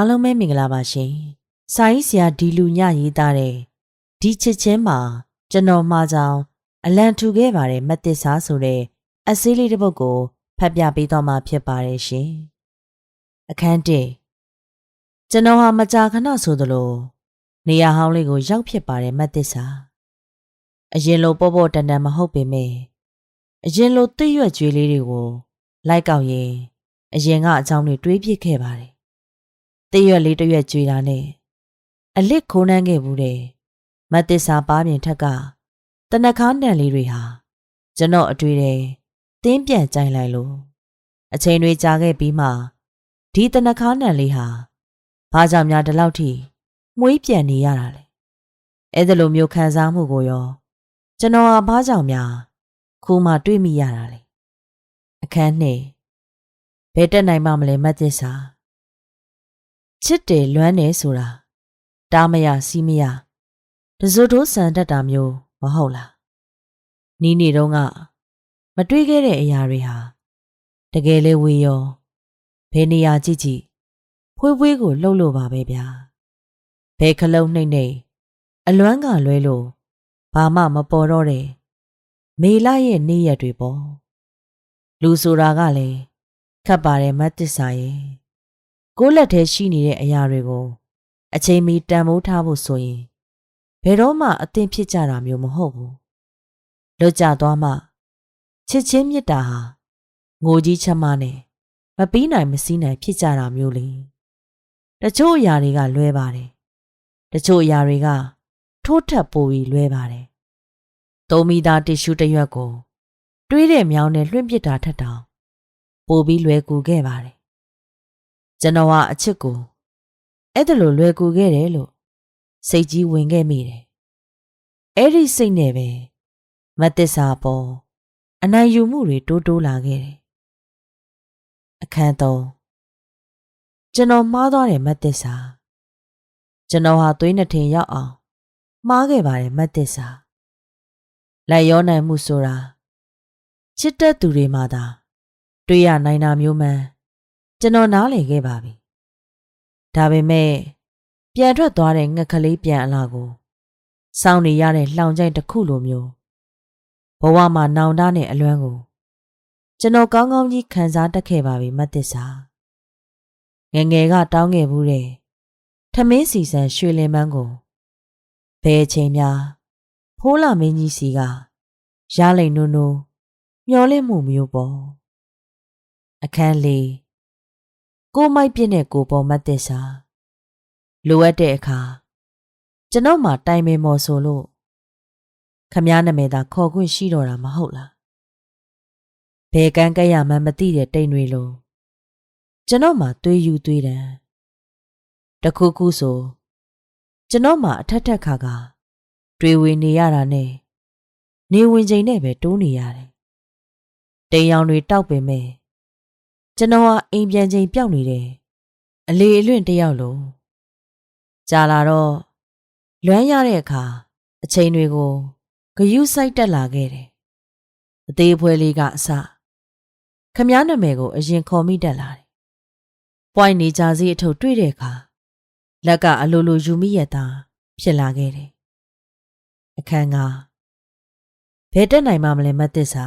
အားလုံးပဲမင်္ဂလာပါရှင်။စာရေးဆရာဒီလူညရေးသားတဲ့ဒီချစ်ချင်းမှာကျွန်တော်မှာကြောင်အလံထူခဲ့ပါတယ်မတ်တစ်စားဆိုတဲ့အစည်းလေးတစ်ပုဒ်ကိုဖတ်ပြပေးတော့မှာဖြစ်ပါတယ်ရှင်။အခန်းတစ်ကျွန်တော်ဟာမကြာခဏဆိုသလိုနေရာဟောင်းလေးကိုရောက်ဖြစ်ပါတယ်မတ်တစ်စား။အရင်လိုပေါ့ပေါ့တန်တန်မဟုတ်ပေမဲ့အရင်လိုသိရွက်ကြွေးလေးတွေကိုလိုက်ကောက်ရင်အရင်ကအကြောင်းတွေတွေးပြစ်ခဲ့ပါတယ်။ တရွက်လေးတရွက်ကြွေတာနဲ့အလစ်ခိုးနှမ်းခဲ့ဘူးတဲ့မတ်တစ္ဆာပါပြင်ထက်ကတနခါတန်လေးတွေဟာကျွန်တော်အတွေ့တဲ့တင်းပြန်ကြိုင်လိုက်လို့အချိန်တွေကြာခဲ့ပြီးမှဒီတနခါတန်လေးဟာဘာကြောင့်များဒီလောက်ထိမွေးပြန်နေရတာလဲအဲ့ဒါလိုမျိုးခံစားမှုကိုရော ကျွန်တော်ဟာဘာကြောင့်များခုမှတွေးမိရတာလဲအခန်းနှစ်ဘယ်တက်နိုင်မှမလဲမတ်သစ္စာ ချစ်တယ်လွမ်းတယ်ဆိုတာတားမရစီးမရတစိုးတိုးဆန်တတ်တာမျိုးမဟုတ်လားနီးနေတော့ကမတွေးခဲ့တဲ့အရာတွေဟာတကယ်လေဝေရောဘယ်နေရာကြည့်ကြည့်ဖွေးဖွေးကိုလှုပ်လို့ပါပဲဗျာဘယ်ခလုံးနှိမ့်နှိမ့်အလွမ်းကလွဲလို့ဘာမှမပေါ်တော့တဲ့မေလာရဲ့နေ့ရက်တွေပေါ့လူဆိုတာကလည်းခတ်ပါတယ်မတ်တစ္ဆာရဲ့ ကိုယ့်လက်ထဲရှိနေတဲ့အရာတွေကို အချိန်မီတန်ဖိုးထားဖို့ဆိုရင်ဘယ်တော့မှအသင်ဖြစ်ကြတာမျိုးမဟုတ်ဘူးလွတ်ကြသွားမှချစ်ချင်းမြတ်တာဟာငိုကြီးချက်မနဲ့မပြီးနိုင်မစည်းနိုင်ဖြစ်ကြတာမျိုးလေတချို့အရာတွေကလွဲပါတယ်တချို့အရာတွေကထိုးထက်ပိုပြီးလွဲပါတယ်သုံးမိသားတ िश ူတစ်ရွက်ကို တွေးတဲ့မြောင်းနဲ့လွှင့်ပစ်တာထက်တောင်ပိုပြီးလွယ်ကူခဲ့ပါတယ် ကျွန်တော်ဟာအချစ်ကိုအဲ့ဒါလိုလွယ်ကူခဲ့တယ်လို့စိတ်ကြီးဝင်ခဲ့မိတယ်အဲ့ဒီစိတ်နဲ့ပဲမသစ္စာပေါ်အနိုင်ယူမှုတွေတိုးတိုးလာခဲ့တယ်အခန်းသုံးကျွန်တော်မှားသွားတယ်မသစ္စာကျွန်တော်ဟာသွေးနှစ်ထင်ရောက်အောင်မှားခဲ့ပါတယ်မသစ္စာလိုက်ရောနိုင်မှုဆိုတာချစ်တဲ့သူတွေမှသာ တွေ့ရနိုင်တာမျိုးမှန် ကျွန်တော်နားလည်ခဲ့ပါပြီဒါပေမဲ့ပြန်ထွက်သွားတဲ့ငှက်ကလေးပြန်အလာကိုစောင်းနေရတဲ့လှောင်ချိုင်တစ်ခုလိုမျိုးဘဝမှာနောင်တနဲ့အလွမ်းကိုကျွန်တော်ကောင်းကောင်းကြီးခံစားတတ်ခဲ့ပါပြီမတ်သစ္စာငငယ်ကတောင်းခဲ့ဘူးတဲ့ထမင်းစီစံရွှေလင်ပန်းကိုဘယ်အချိန်များဖိုးလာမင်းကြီးစီကရလိန်နုံနုံမျောလင့်မှုမျိုးပေါ့အခန်းလေး ကိုမိုက်ပြည့်တဲ့ကိုပေါ်မတ်တဲ့စာလိုအပ်တဲ့အခါကျွန်တော်မှတိုင်ပင်မော်ဆိုလို့ခမားနာမည်သာခေါ်ခွင့်ရှိတော့တာမဟုတ်လားဘယ်ကန်းကဲ့ရမှန်းမသိတဲ့တိမ်တွေလိုကျွန်တော်မှသွေးယူသွေးတန်းတခုခုဆိုကျွန်တော်မှအထက်ထက်ခါကတွေဝေနေရတာနဲ့နေဝင်ချိန်နဲ့ပဲတိုးနေရတယ်တိမ်ရောင်တွေတောက်ပင်မဲ့ ကျွန်တော်ဟာအိမ်ပြန်ချိန်ပျောက်နေတယ်အလေအလွင့်တယောက်လုံးကြာလာတော့လွမ်းရတဲ့အခါအချိန်တွေကိုဂယုစိုက်တက်လာခဲ့တယ်အသေးဖွဲလေးကအစခမားနာမည်ကိုအရင်ခေါ်မိတက်လာတယ်ပွိုင်းနေကြစီအထုပ်တွေ့တဲ့အခါလက်ကအလိုလိုယူမိရတာဖြစ်လာခဲ့တယ်အခန်းကဘယ်တက်နိုင်မှမလဲမသစ္စာ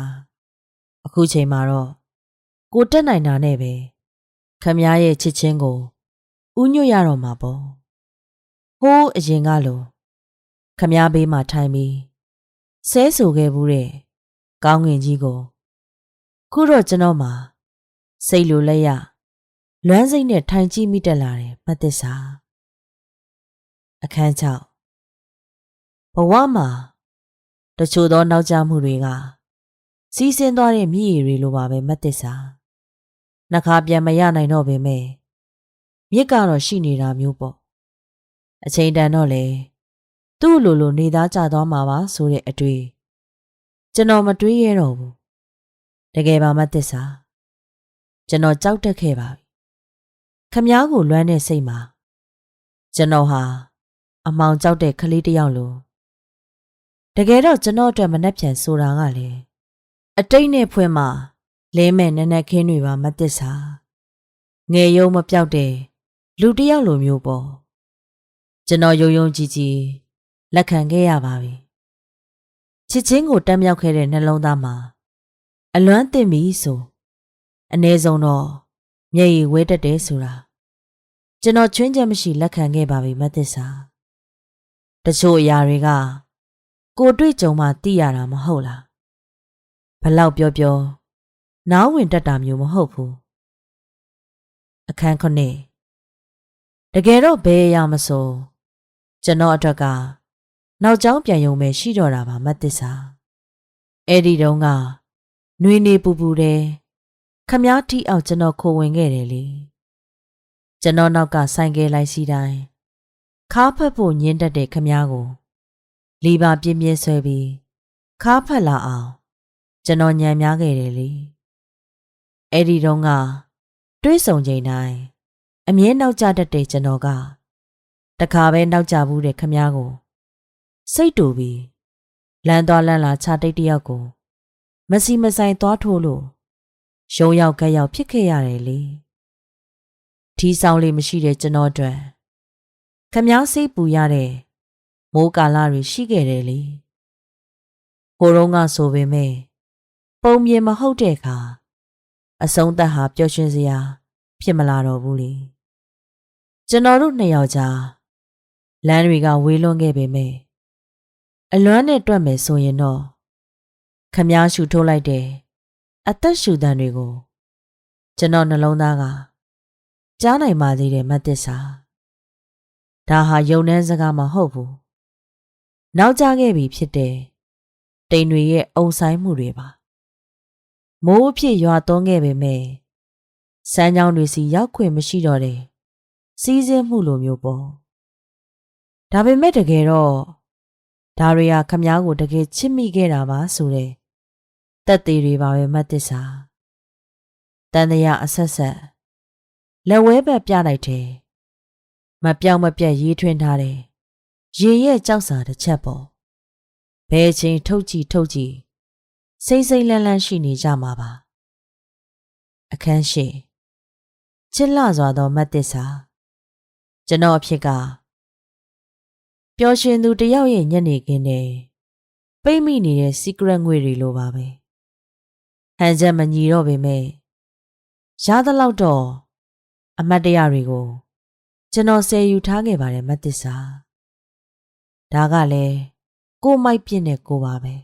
အခုချိန်မှာတော့ ကိုတက်နိုင်တာနဲ့ပဲခမည်းရဲ့ချစ်ချင်းကိုဥညွတ်ရတော့မှာပေါ့ဟိုးအရင်ကလိုခမည်းဘေးမှာထိုင်ပြီးဆဲဆူခဲ့ဘူးတဲ့ကောင်းငင်ကြီးကိုခုတော့ကျွန်တော်မှာစိတ်လိုလက်ရလွမ်းစိတ်နဲ့ထိုင်ကြည့်မိတက်လာတယ်မသစ္စာအခန်း6ဘဝမှာတချို့သောနောက်ကျမှုတွေကစီးဆင်းသွားတဲ့မြည်ရည်တွေလိုပါပဲမသစ္စာ နှခါပြန်မရနိုင်တော့ပေမဲ့မြစ်ကတော့ရှိနေတာမျိုးပေါ့အချိန်တန်တော့လေသူ့လိုလိုနေသားကြသွားမှာပါဆိုတဲ့အတွေ့ကျွန်တော်မတွေးရတော့ဘူးတကယ်ပါမသစ္စာကျွန်တော်ကြောက်တက်ခဲ့ပါပြီခမားကိုလွမ်းတဲ့စိတ်မှာကျွန်တော်ဟာအမောင်ကြောက်တဲ့ကလေးတစ်ယောက်လိုတကယ်တော့ကျွန်တော်အတွက်မနှက်ပြန်ဆိုတာကလေအတိတ်နဲ့ဖွင့်မှာ လဲမဲ့နက်နက်ခင်းတွေပါမသစ္စာငယ်ယုံမပြောက်တဲ့လူတစ်ယောက်လိုမျိုးပေါ့ကျွန်တော်ယုံယုံကြည်ကြည်လက်ခံခဲ့ရပါပြီချစ်ချင်းကိုတက်မြောက်ခဲ့တဲ့နှလုံးသားမှာအလွမ်းတင်ပြီဆိုအ ਨੇ ဆုံးတော့မျက်ရည်ဝဲတက်တယ်ဆိုတာကျွန်တော်ချွင်းချက်မရှိလက်ခံခဲ့ပါပြီမသစ္စာတချို့အရာတွေက ကိုတွေ့ကြုံမှသိရတာမဟုတ်လားဘလောက်ပြောပြော နားဝင်တတ်တာမျိုးမဟုတ်ဘူးအခန်းခုနှစ်တကယ်တော့ဘယ်အရာမဆိုကျွန်တော်အတွက်ကနောက်ကျောင်းပြန်ယုံပဲရှိတော့တာပါမတ်တစ္စာအဲ့ဒီတုန်းကနှွေနေပူပူတယ်ခမားတီအောက်ကျွန်တော်ခိုဝင်ခဲ့တယ်လေကျွန်တော်နောက်ကဆိုင်ကယ်လိုက်စီတိုင်းခါးဖက်ဖို့ညင်းတတ်တဲ့ခမားကိုလီပါပြင်းပြင်းဆွဲပြီးခါးဖက်လာအောင်ကျွန်တော်ညံများခဲ့တယ်လေ အဲ့ဒီတုန်းကတွေးဆုံချိန်တိုင်းအမြဲနောက်ကျတတ်တဲ့ကျွန်တော်ကတခါပဲနောက်ကျဘူးတဲ့ခမားကို စိတ်တူပြီးလမ်းသွားလမ်းလာခြာတိတ်တယောက်ကို မစီမဆိုင်သွားထိုးလို့ရုံရောက်ကက်ရောက်ဖြစ်ခဲ့ရတယ်လေထီးဆောင်လေးမရှိတဲ့ကျွန်တော်အတွက်ခမားစိတ်ပူရတဲ့မိုးကာလတွေရှိခဲ့တယ်လေဟိုတုန်းကဆိုပေမဲ့ပုံမြင်မဟုတ်တဲ့အခါ အဆုံးသက်ဟာပျော်ရွှင်စရာ ဖြစ်မလာတော့ဘူးလေကျွန်တော်တို့နှစ်ယောက်ကြားလမ်းတွေကဝေးလွန်းခဲ့ပေမဲ့အလွမ်းနဲ့တွက်မယ်ဆိုရင်တော့ခမားရှူထိုးလိုက်တဲ့အသက်ရှူတန်တွေကိုကျွန်တော်နှလုံးသားကကြားနိုင်ပါသေးတယ်မတ်တစ္ဆာဒါဟာယုံနှန်းစကားမဟုတ်ဘူးနောက်ကျခဲ့ပြီဖြစ်တယ်တိမ်တွေရဲ့အုံဆိုင်မှုတွေပါ မိုးအဖြစ်ရွာသွန်းခဲ့ပေမဲ့စမ်းကြောင်းတွေစီရောက်ခွင့်မရှိတော့တယ်စီးစင်းမှုလိုမျိုးပေါ့ဒါပေမဲ့တကယ်တော့ဒါတွေဟာခမားကိုတကယ်ချစ်မိခဲ့တာပါဆိုတဲ့တက်သေးတွေပါပဲမတ်တစ္ဆာတန်တရာအဆက်ဆက်လက်ဝဲဘက်ပြလိုက်တယ်မပြောင်းမပြတ်ရေးထွင်းထားတယ်ရေရဲ့ကြောက်စာတစ်ချက်ပေါ့ဘယ်ချိန်ထုတ်ကြည့်ထုတ်ကြည့် စိမ့်စိမ့်လန်းလန်းရှိနေကြမှာပါအခန်းရှိချစ်လှစွာသောမတ်တစ္ဆာကျွန်တော်အဖြစ်ကပျော်ရွှင်သူတယောက်ရဲ့ညနေခင်းနဲ့ပိတ်မိနေတဲ့ secret ငွေတွေလိုပါပဲဟန်ချက်မညီတော့ပေမဲ့ရသလောက်တော့အမတ်တရတွေကို ကျွန်တော်ဆယ်ယူထားခဲ့ပါတယ်မတ်တစ္ဆာဒါကလည်းကိုမိုက်ပြင်းတဲ့ကိုပါပဲ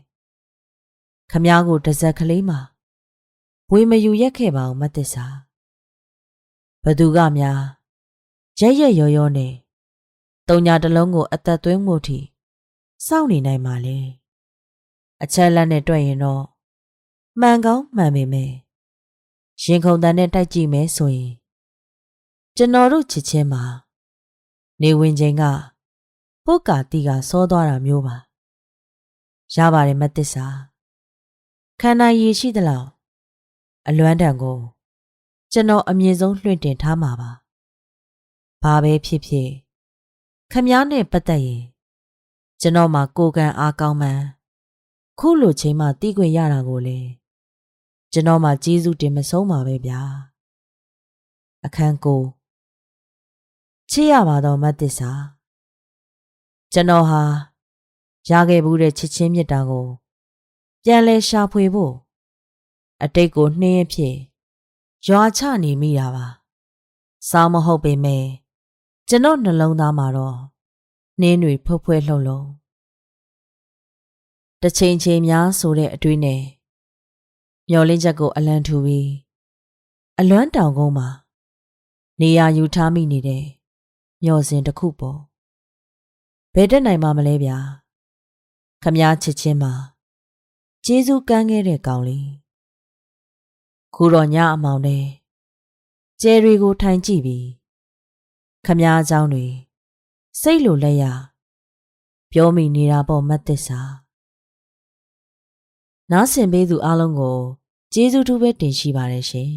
ခမားကိုတဇက်ကလေးမှာဝေမယူရက်ခဲ့ပါအောင်မသစ္စာဘသူကများရက်ရက်ရောရောနဲ့တုံညာတလုံးကို အသက်သွင်းမှုထိစောင့်နေနိုင်ပါလေအချက်လက်နဲ့တွေ့ရင်တော့မှန်ကောင်းမှန်ပေမဲ့ရင်ခုန်တန်နဲ့တိုက်ကြည့်မယ်ဆိုရင်ကျွန်တော်တို့ချစ်ချင်းမှာနေဝင်ချိန်ကပုတ်ကာတီကစောသွားတာမျိုးပါရပါတယ်မသစ္စာ ခန္ဓာရည်ရှိသလောက်အလွမ်းတန်ကိုကျွန်တော်အမြင့်ဆုံးလွှင့်တင်ထားမှာပါဘာပဲဖြစ်ဖြစ်ခမားနဲ့ပတ်သက်ရင်ကျွန်တော်မှာကိုကံအားကောင်းမှန်းခုလိုချိန်မှတီးခွင့်ရတာကိုလေကျွန်တော်မှာကျေးဇူးတင်မဆုံးပါပဲဗျာအခန်းကိုချစ်ရပါတော့မတ်တစ္စာကျွန်တော်ဟာရခဲ့ဘူးတဲ့ချစ်ချင်းမြတ်တာကို ပြန်လဲရှာဖွေဖို့အတိတ်ကိုနှင်းရဖြစ်ရွာချနေမိတာပါစောင်းမဟုတ်ပေမဲ့ကျွန်တော်နှလုံးသားမှာတော့နှင်းတွေဖုတ်ဖွဲလှုပ်လုံးတစ်ချိန်ချိန်များဆိုတဲ့အတွေးနဲ့မျောလင်းချက်ကိုအလံထူပြီးအလွမ်းတောင်ကုန်းမှာနေရာယူထားမိနေတဲ့မျောစင်တစ်ခုပေါ့ဘယ်တက်နိုင်မှာမလဲဗျာခမားချစ်ချင်းမှာ ကျေးဇူးကမ်းခဲ့တဲ့ကောင်လေးခုတော့ညအမောင်နဲ့ကျဲတွေကိုထိုင်ကြည့်ပြီးခမားเจ้าတွေစိတ်လိုလက်ရပြောမိနေတာပေါ့မတ်သစ္စာနားဆင်ပေးသူအားလုံးကိုကျေးဇူးတူပဲတင်ရှိပါတယ်ရှင်